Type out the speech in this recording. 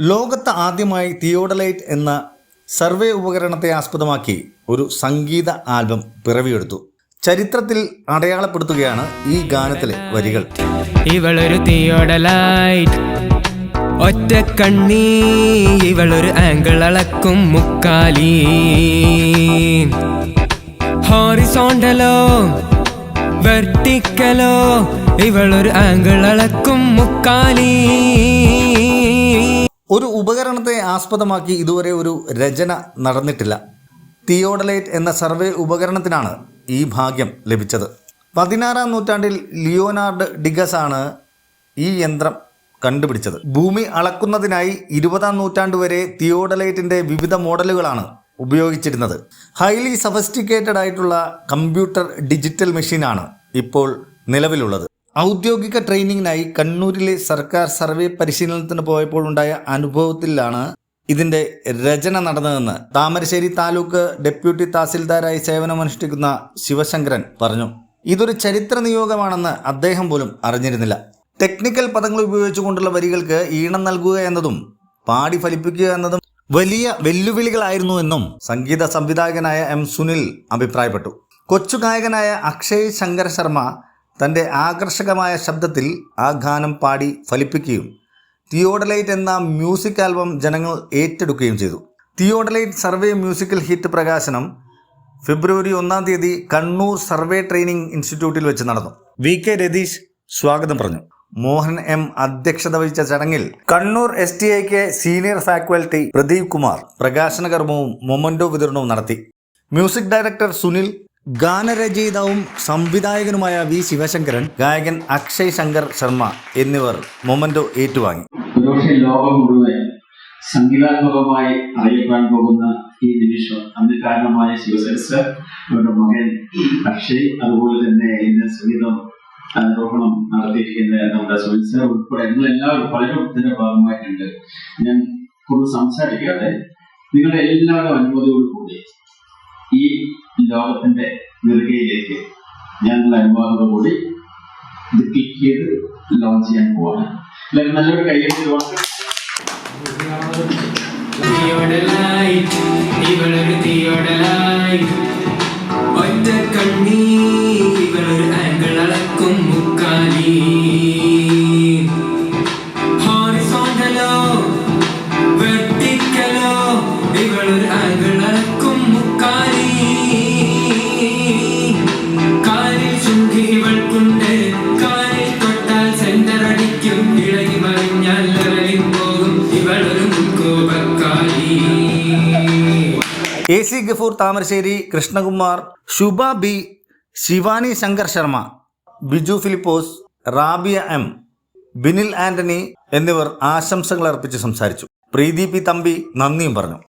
ലോകത്ത് ആദ്യമായി തിയോഡലൈറ്റ് എന്ന സർവേ ഉപകരണത്തെ ആസ്പദമാക്കി ഒരു സംഗീത ആൽബം പിറവിയെടുത്തു. ചരിത്രത്തിൽ അടയാളപ്പെടുത്തുകയാണ് ഈ ഗാനത്തിലെ വരികൾ. ഇവളൊരു തിയോഡലൈറ്റ്. ഒറ്റ കണ്ണീ ഇവളൊരു ആംഗിൾ അളക്കും മുക്കാലി. ഹോറിസോണ്ടലോ വെർട്ടിക്കലോ ഇവളൊരു ആംഗിൾ അളക്കും മുക്കാലി. ഒരു ഉപകരണത്തെ ആസ്പദമാക്കി ഇതുവരെ ഒരു രചന നടന്നിട്ടില്ല. തിയോഡലൈറ്റ് എന്ന സർവേ ഉപകരണത്തിനാണ് ഈ ഭാഗ്യം ലഭിച്ചത്. പതിനാറാം നൂറ്റാണ്ടിൽ ലിയോനാർഡ് ഡിഗസ് ആണ് ഈ യന്ത്രം കണ്ടുപിടിച്ചത്. ഭൂമി അളക്കുന്നതിനായി ഇരുപതാം നൂറ്റാണ്ട് വരെ തിയോഡലൈറ്റിന്റെ വിവിധ മോഡലുകളാണ് ഉപയോഗിച്ചിരുന്നത്. ഹൈലി സഫസ്റ്റിക്കേറ്റഡ് ആയിട്ടുള്ള കമ്പ്യൂട്ടർ ഡിജിറ്റൽ മെഷീനാണ് ഇപ്പോൾ നിലവിലുള്ളത്. ഔദ്യോഗിക ട്രെയിനിങ്ങിനായി കണ്ണൂരിലെ സർക്കാർ സർവേ പരിശീലനത്തിന് പോയപ്പോൾ ഉണ്ടായ അനുഭവത്തിലാണ് ഇതിന്റെ രചന നടന്നതെന്ന് താമരശ്ശേരി താലൂക്ക് ഡെപ്യൂട്ടി തഹസിൽദാരായി സേവനമനുഷ്ഠിക്കുന്ന ശിവശങ്കരൻ പറഞ്ഞു. ഇതൊരു ചരിത്ര നിയോഗമാണെന്ന് അദ്ദേഹം പോലും അറിഞ്ഞിരുന്നില്ല. ടെക്നിക്കൽ പദങ്ങൾ ഉപയോഗിച്ചുകൊണ്ടുള്ള വരികൾക്ക് ഈണം നൽകുക എന്നതും പാടി ഫലിപ്പിക്കുക എന്നതും വലിയ വെല്ലുവിളികളായിരുന്നു എന്നും സംഗീത സംവിധായകനായ എം സുനിൽ അഭിപ്രായപ്പെട്ടു. കൊച്ചു ഗായകനായ അക്ഷയ് ശങ്കർ ശർമ്മ തന്റെ ആകർഷകമായ ശബ്ദത്തിൽ ആ ഗാനം പാടി ഫലിപ്പിക്കുകയും തിയോഡലൈറ്റ് എന്ന മ്യൂസിക് ആൽബം ജനങ്ങൾ ഏറ്റെടുക്കുകയും ചെയ്തു. തിയോഡലൈറ്റ് സർവേ മ്യൂസിക്കൽ ഹിറ്റ് പ്രകാശനം ഫെബ്രുവരി ഒന്നാം തീയതി കണ്ണൂർ സർവേ ട്രെയിനിങ് ഇൻസ്റ്റിറ്റ്യൂട്ടിൽ വെച്ച് നടന്നു. വി കെ രതീഷ് സ്വാഗതം പറഞ്ഞു. മോഹൻ എം അധ്യക്ഷത വഹിച്ച ചടങ്ങിൽ കണ്ണൂർ എസ് ടി ഐക്ക് സീനിയർ ഫാക്കൽറ്റി പ്രദീപ് കുമാർ പ്രകാശന കർമ്മവും മൊമന്റോ വിതരണവും നടത്തി. മ്യൂസിക് ഡയറക്ടർ സുനിൽ ഗാനരചയിതാവും സംവിധായകനുമായ വി ശിവശങ്കരൻ ഗായകൻ അക്ഷയ് ശങ്കർ ശർമ്മ എന്നിവർ മൊമന്റോ ഏറ്റുവാങ്ങി. ഒരുപക്ഷെ ലോകം മുഴുവൻ സംഗീതാത്മകമായി അറിയപ്പെടാൻ പോകുന്ന ഈ നിമിഷം അതിന് കാരണമായ ശിവസരസ് അവരുടെ മകൻ അക്ഷയ് അതുപോലെ തന്നെ ഇന്ന് സംഗീതം ആരോപണം നടത്തിയിരിക്കുന്ന നമ്മുടെ സുനിൽ ഉൾപ്പെടെ നിങ്ങൾ എല്ലാവരും പലരും ഇതിന്റെ ഭാഗമായിട്ടുണ്ട്. ഞാൻ കൂടുതൽ സംസാരിക്കാതെ നിങ്ങളുടെ എല്ലാവരുടെ അനുമതിയോട് കൂടി ഈ ലോകത്തിന്റെ ദീർഘയിലേക്ക് ഞങ്ങളുടെ അനുവാദത്തോടുകൂടി ഇത് ക്ലിക്ക് ചെയ്ത് ലോഞ്ച് ചെയ്യാൻ പോവാണ്. എല്ലാവരും നല്ലൊരു കൈയ്യടി കൊടുക്കുക തീയോടെ A C Gafoor Thamarassery Krishnakumar Shubha B Shivani Shankar Sharma Biju Philipose Rabia M Binil Antony എന്നിവർ ആശംസകൾ അർപ്പിച്ച് സംസാരിച്ചു. പ്രീതി പി തമ്പി നന്ദിയും പറഞ്ഞു.